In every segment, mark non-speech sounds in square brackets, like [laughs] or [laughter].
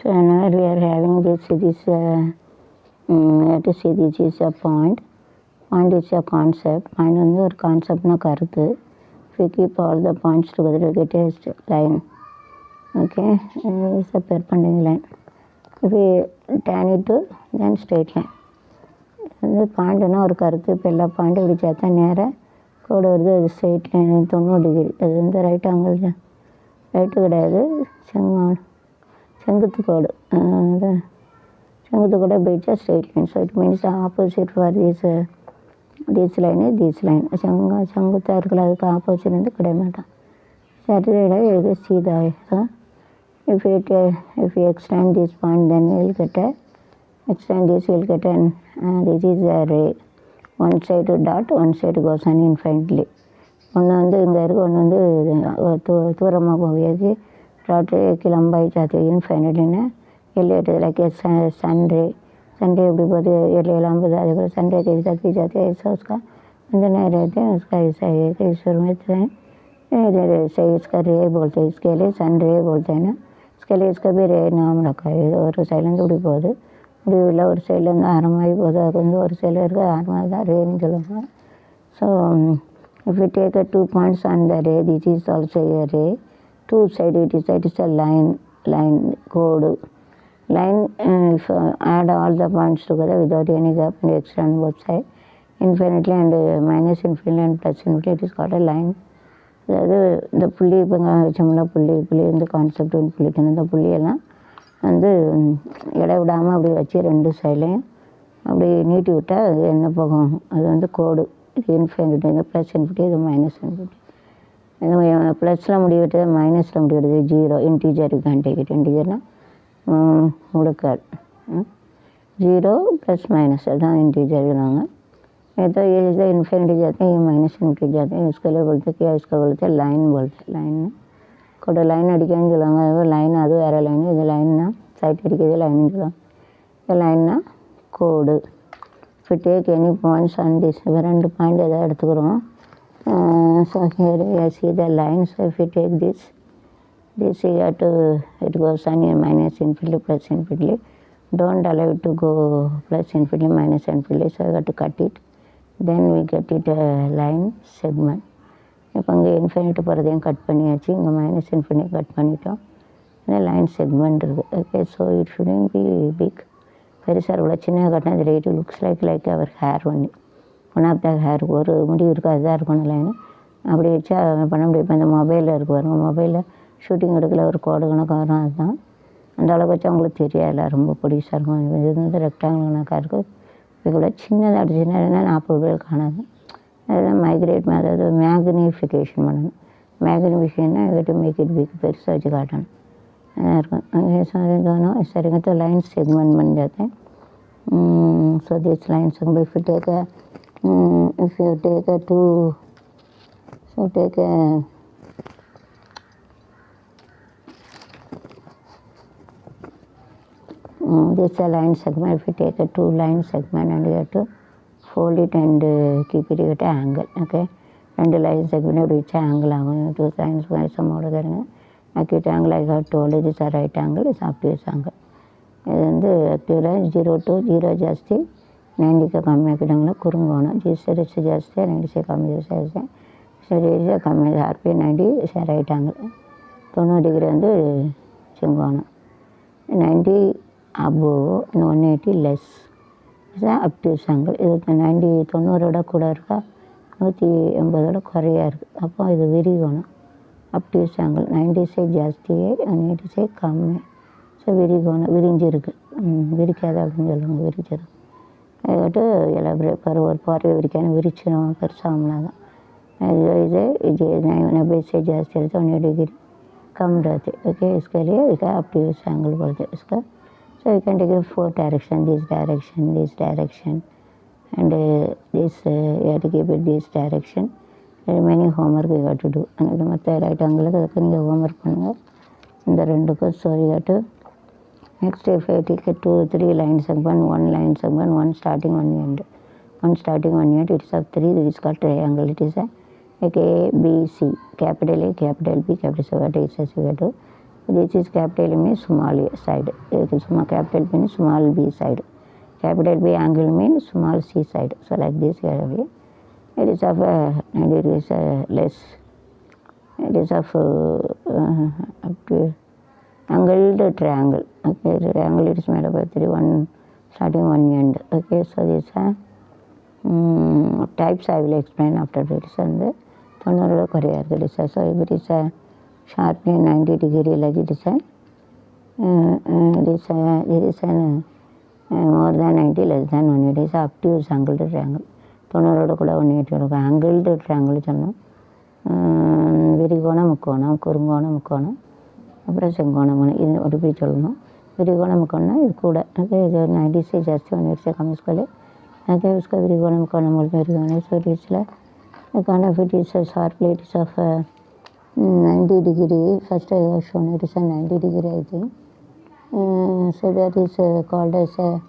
So now we are having this, this uh, um, let see this is a point. Point is a concept. Point வந்து ஒரு கான்செப்ட்னா கருத்து If we keep all the points together, we get a line. Okay, uh, it's a perpendicular line. If we turn it to, then straight line. வந்து பாயிண்ட்னா ஒரு கருத்து இப்போ எல்லா பாயிண்ட்டும் இப்படி சேர்த்தா நேராக கோடு வருது அது ஸ்ட்ரெயிட் லைன் தொண்ணூறு டிகிரி அது வந்து ரைட் ஆங்கிள் ரைட்டு கிடையாது செங்கா செங்குத்து கோடு அதான் செங்குத்து கோடு போயிடுச்சா? Straight line so it means opposite for this this line this line செங்க செங்குத்தாக இருக்கல அதுக்கு ஆப்போசிட் வந்து கிடைய மாட்டான் சாட்டர்டே இது Sita so if it uh, if you extend this point then we'll get a extend this we'll get an uh, this is a ray. One side dot one side goes on infinitely. ஒன்று வந்து இங்கே இருக்குது ஒன்று வந்து தூ தூரமாக போகிறது dot கிளம்பாய் சாத்தி இன்ஃபைனட்லின்னு எல்லையட்டு லைக் சன் ரே सन रे भी बहुत एले लंब जाते पर सन रे के साथ भी जाते हैं ऐसा उसका अंदर नहीं रहते हैं उसका ऐसा है कि ईश्वर में तो है ये से इसका रे बोलते हैं इसके लिए सन रे बोलते हैं ना इसके लिए इसका भी रे नाम रखा है ஒரு சைட்லேருந்து இப்படி போகுது முடிவில் ஒரு சைட்லேருந்து ஆரம்பமாகி போகுது அது வந்து ஒரு சைடில் இருக்க ஆரம்பமாக தான் ரேன்னு சொல்லுவாங்க so if you take a two points on the ray this is also a ray two side it is it is a line line code line uh, if uh, add all the points together without any gap and extra on both side infinitely and uh, minus infinitely and plus infinitely it is called a line அதாவது இந்த புள்ளி இப்போ வச்சோம்ல புள்ளி புள்ளி இந்த concept வந்து புள்ளிக்கணும் இந்த புள்ளியெல்லாம் வந்து ம், இட விடாமல் அப்படி வச்சு ரெண்டு சைட்லையும் அப்படி நீட்டி விட்டால் அது என்ன போகும் அது வந்து கோடு இது இன்ஃபினிட்டி இது ப்ளஸ் இன்ஃபினிட்டி இது மைனஸ் இன்ஃபினிட்டி ப்ளஸில் ಪ್ಲಸ್ಸಿல் முடிவெடுத்தது மைனஸில் முடிவெடுத்தது zero integer you take it இன்டீஜர்னால் முழுக்கால் ஜீரோ ப்ளஸ் மைனஸ் தான் இன்டீஜர் நாங்கள் ஏதோ ఏదో ఇన్ఫినిటీ చేస్తే ఈ మైనస్ ఇన్ఫినిటీ చేస్తే ఇసుకలో కొలితే కే ఇసుక కొలితే line line line line line అడిగాను చూడాలి లైన్ అది వేరే లైన్ ఇది లైన్నా సైట్ అడిగేది లైన్ చూడాలి ఇది லைன்னா கோடு. இப்போ take any points and this ரெண்டு பாயிண்ட் எதாவது எடுத்துக்கிறோம். [laughs] so here see the line so if you take this this you have to it goes on a minus infinity plus infinity don't allow it to go plus infinity minus infinity so you have to cut it then we get it a line segment இப்போ இங்கே infinity போகிறதையும் cut பண்ணியாச்சு இங்கே minus infinity cut பண்ணிட்டோம் இந்த line segment இருக்குது okay so it shouldn't be big பெருசாக இவ்வளோ சின்ன கட்டினா இது ரேட் லுக்ஸ் லைக் லைக் அவர் ஹேர் ஒன்று ஒன் ஆஃப் த ஹேர் ஒரு முடி இருக்கும் அதுதான் இருக்கணும் லைன் அப்படி வச்சா பண்ண முடியும் இப்போ இந்த மொபைலில் இருக்கு பாருங்க மொபைலில் ஷூட்டிங் எடுக்கல ஒரு கோடு கணக்கு வரும் அதுதான் அந்த அளவுக்கு வச்சா உங்களுக்கு தெரியாது ரொம்ப பொடிசாக இருக்கும் இது வந்து ரெக்டாங்கிள் கணக்காக இருக்குது இது கூட சின்னதாக அடிச்சுன்னா நாற்பது பேர் காணாது அதுதான் மைக்ரேட் அதாவது மேக்னிஃபிகேஷன் பண்ணணும் மேக்னிஃபிகேஷன்னா டு மேக் இட் பிக் பெருசாக வச்சு காட்டணும் அதான் இருக்கும் अगे सारे दोनों इस तरह तो लाइन सेगमेंट बन जाते हैं so this line segment if if you take a two, so take a this a line segment if you take a two line segment and you have to fold it and uh, keep it at an angle okay and the line segment will reach an angle two lines by some more order acute angle I have told This is a right angle is obtuse angle and the acute line 0 to 0 just ನೈಂಟಿಗೆ ಕಮ್ಮಿ ಆಗಿದಂಗಿಲ್ಲ ಕುರುಂಗೋಣ G ಸರಿಸ್ ಜಾಸ್ತಿ ninety ಕಮ್ಮಿ ಜಾಸ್ತಿ சரி கம்மி RB ninety right angle தொண்ணூறு degree வந்து செங்கோணம் ninety above one eighty less இதுதான் அப்டியூஸ் ஆங்கிள் இது நைன்டி தொண்ணூறோட கூட இருக்கா நூற்றி எண்பதோட குறையா இருக்குது அப்போ இது விரிகோணம் அப்டியூஸ் ஆங்கிள் நைன்டி சைட் ஜாஸ்தி ஒன் எயிட்டி சைட் கம்மி ஸோ விரிகோணம் விரிஞ்சிருக்கு ம், விரிக்காது அப்படின்னு சொல்லுவாங்க விரிச்சிருக்கு அதுபாட்டு ఎలా ప్రిపేర్ పార్టీ ఎవరికైనా విరిచిన పెరసాంలాగా ಇದು ಇದೆ ಇದು ನಾನು ಬಿ ಸಿ ಜಾಸ್ತಿ ಇರುತ್ತೆ ಒನ್ ಡಿಗ್ರಿ ಕಮ್ ಇರುತ್ತೆ ಓಕೆ ಇಸ್ಕಲಿ ಈಗ ಅಪ್ ಟು ಯೂಸ್ ಆ್ಯಂಗಲ್ ಬರುತ್ತೆ ಇಸ್ಕ so you can degree for direction this direction this direction and this ಎರಡು give it this direction remaining homework you had to do அந்த மற்ற ரைட் ஆங்கிளுக்கு அதுக்கு நீங்கள் ஹோம்ஒர்க் பண்ணுங்கள் இந்த ரெண்டுக்கும் so you had to Next, if I take a two, three line segment, one line segment, one starting, one end. One starting, one end, it is of three, it is called triangle. It is a like A, B, C, capital A, capital B, capital C, what is get to. This is capital means small a side. It is capital means small b side. Capital B angle means small c side. So like this here it is of uh, 90 degrees uh, less. It is of uh, uh, angled triangle okay the triangle is made up of three one starting one end okay so these are um, types i will explain after this and இருக்குது sir so இப்படி sir sharply ninety degree லகிட்டு sir இது sir இது more than ninety less than one eighty sir obtuse angled triangle தொண்ணூறோட கூட one eighty இருக்கும் angled triangle சொன்னோம் விரிகோணம் முக்கோணம் குறுங்கோணம் முக்கோணம் அப்புறம் செங்கோண முனை இது ஒரு போய் சொல்லணும் விரிகோண முக்கோணம்னா இது கூட ஓகே இது நைன்டி से जास्ती होने से कम इसको ले ओके उसका विरिगोण मुकोण बोलते हैं विरिगोण so it's like kind of it is a sharp plate is of uh, 90 degree first I have shown it is a 90 degree I think uh, so that is uh, called as a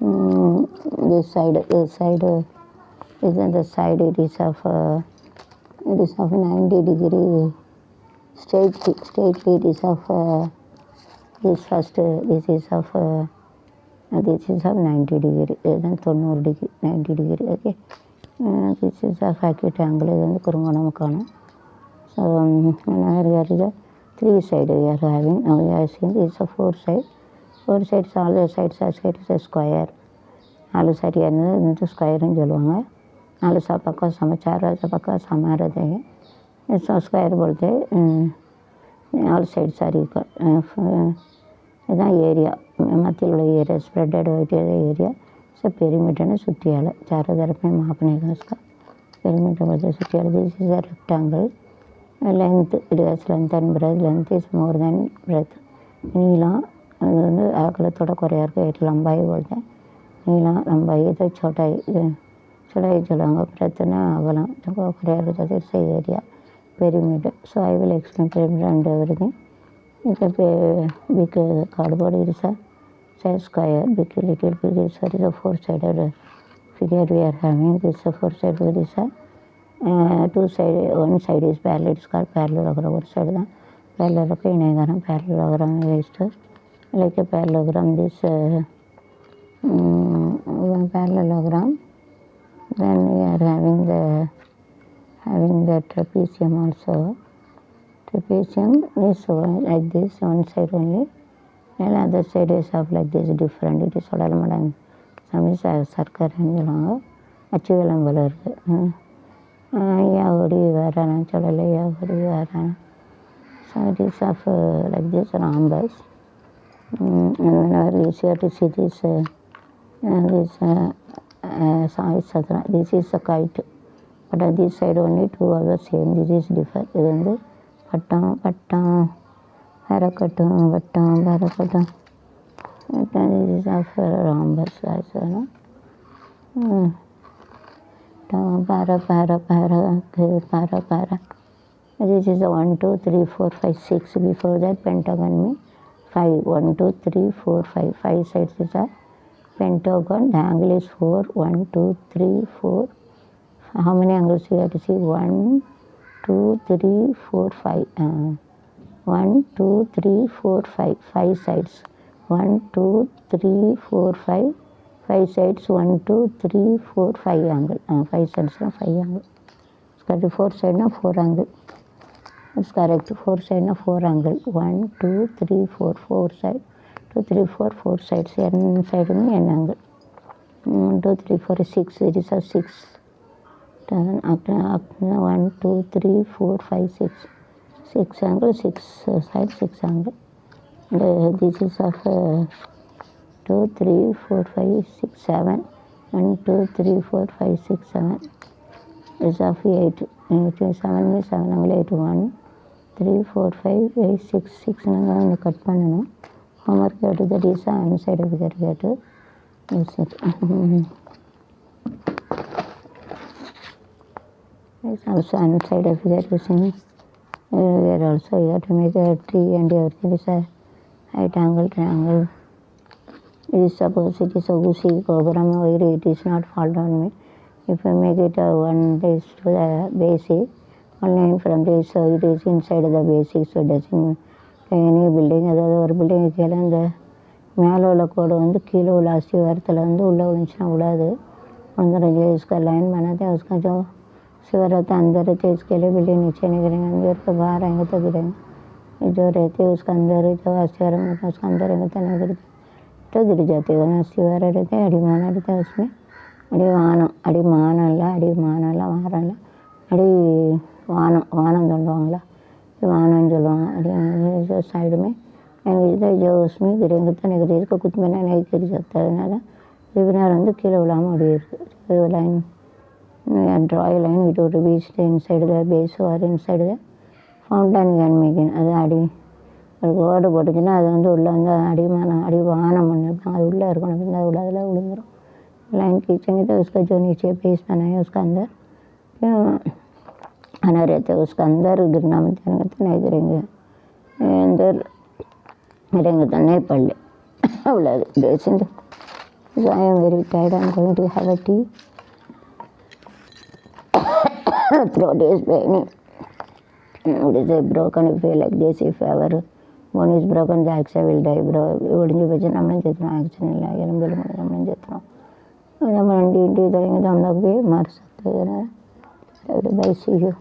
um, this side this side uh, is on the side it is of uh, it is of 90 degree stage straight stage it is of uh, this first uh, this is of uh, this is of 90 degree then 90 degree 90 degree okay uh, this is of acute angle then வந்து so um, whenever we are the three side we are having now we are seeing this is a four side four sides all the sides are said is a square நாலு சரியாக இருந்தது இது வந்து ஸ்கொயருன்னு சொல்லுவாங்க நாலு சா பக்கம் சம స్క్వేర్ పడితే ఆల్ సైడ్స్ ఆర్ ఈక్వల్ இதான் ஏரியா மத்தியில் உள்ள ஏரியா ஸ்ப்ரெட்டட் ஆகிட்டே ஏரியா ஸோ பெரிமீட்டர்னு சுற்றியால் சார தரப்பே மாப்பினே காசுக்கா பெரிமீட்டர் பார்த்து சுற்றியால் this is a rectangle length it has length and breadth length is more than breadth நீளம் அது வந்து அகலத்தோட குறையா இருக்குது எட்டு லம்பாயி போடுது நீளம் லம்பாயி இதை சொட்டாயி சொடாயி சொல்லுவாங்க. பிரெத்துன்னா அகலம். குறையா இருக்குது area pyramid. So I will explain perimeter and everything. It's a big cardboard is a size square, big liquid figure is a four-sided figure we are having. This is a four-sided with this uh, two side, one side is parallel, it's called parallelogram, one side the parallelogram, inagram, parallelogram is like a parallelogram, this uh, um, parallelogram. Then we are having the having the trapezium also trapezium is one like this one side only and other side is of like this different it is உடல் மடம் சாமி சர்க்கரைன்னு சொல்லுவாங்க அச்சு விளம்பரம் இருக்குது யாவடி வேறான சொல்லலை யாவடி வேறான so it is of uh, like this rhombus mm, and whenever you see to see this uh, uh, this uh, uh, size Chadoora this is a kite but at this side only two always same this is different ಇದೊಂದು ಪಟ್ಟ ಪಟ್ಟ ಹರಕಟ್ಟು ಬಟ್ಟ ಭರಕಟ this is after rhombus also no para para para para para this is 1 2 3 4 5 6 before that pentagon means 5 1 2 3 4 5 5 sides is a pentagon the angle is 4 1 2 3 4 how many angles you have to see 1 2 3 4 5 uh, 1 2 3 4 5 5 sides 1 2 3 4 5 5 sides 1 2 3 4 5 angle uh, 5 sides na 5 angle it's correct 4 side na 4 angle it's correct 4 side na 4 angle 1 2 3 4 4 side 2 3 4 4 sides n side ni n angle 1 2 3 4 6 it is a 6 then up up 1 2 3 4 5 6 6 angle 6 uh, side 6 angle and, uh, this is of uh, 2 3 4 5 6 7 1 2 3 4 5 6 7 is of 8 8 7 means 7 angle 8 1 3 4 5 8 6 6 நாங்கள் வந்து cut பண்ணணும் homework கேட்டு that is an side figure கேட்டு Some side refrigeration were also here to make a tree and everything is a height angle triangle. It is suppose it is a goosey cobram or it is not fall down me. If I make it a one base to the basic, one line from this, so it is inside the basic, so it doesn't any building அதாவது ஒரு building கீழே அந்த மேலே உள்ள கோடு வந்து கீழே உள்ள அஸ்தி உரத்தில் வந்து உள்ளே விழுந்துச்சுன்னா விடாது கொஞ்சம் யூஸ்க்கு லைன் பண்ணாதே கொஞ்சம் था उसका जो सिवर रहता है अंदर रहते इसके लिए बिल्डिंग नीचे नहीं गिरेंगे अंदर के बाहर आएंगे तो गिरेंगे जो रहते हैं उसका अंदर जो अस्थिवार में उसका अंदर रहेंगे तो नहीं गिरते तो गिर जाते हैं अस्थिवार रहते हैं अड़ीमाना रहता है उसमें அடிவானம் அடிமானம் இல்லை அடிமானம் இல்லை வாரம் இல்லை அடி வானம் வானம் சொல்லுவாங்களா वाहन சொல்லுவாங்க अड़ी साइड में इधर जो उसमें गिरेंगे तो नहीं गिरे इसको कुछ महीना नहीं गिर सकता அதனால் ரிவினார் வந்து கீழே விழாமல் அப்படியே இருக்குது and draw a line it would reach the inside the base or inside the fountain you can make அது அடி ஒரு கோடு போட்டுச்சுன்னா அது வந்து உள்ளே வந்து அடிமான அடி வானம் பண்ணிருப்பாங்க அது உள்ளே இருக்கணும் அப்படின்னா அது உள்ளே அதில் விழுந்துடும் लाइन खींचेंगे तो उसका जो नीचे बेस बना है उसका अंदर बना रहता है उसका अंदर गिरना मत गिरेंगे तो नहीं गिरेंगे अंदर गिरेंगे तो नहीं पड़ ले base very Tide I am going to have a tea throat is paining. It is a broken, if you like this, if ever one is broken, the action will die, bro. ఇవిడిని చూపించి నమ్మడం చేస్తున్నాం action ఇలా ఎలం బెల్లం నమ్మడం చేస్తున్నాం మనం ఇంటి ఇంటికి తొలగింది అందరికి మరుసత్తు బై సీ యూ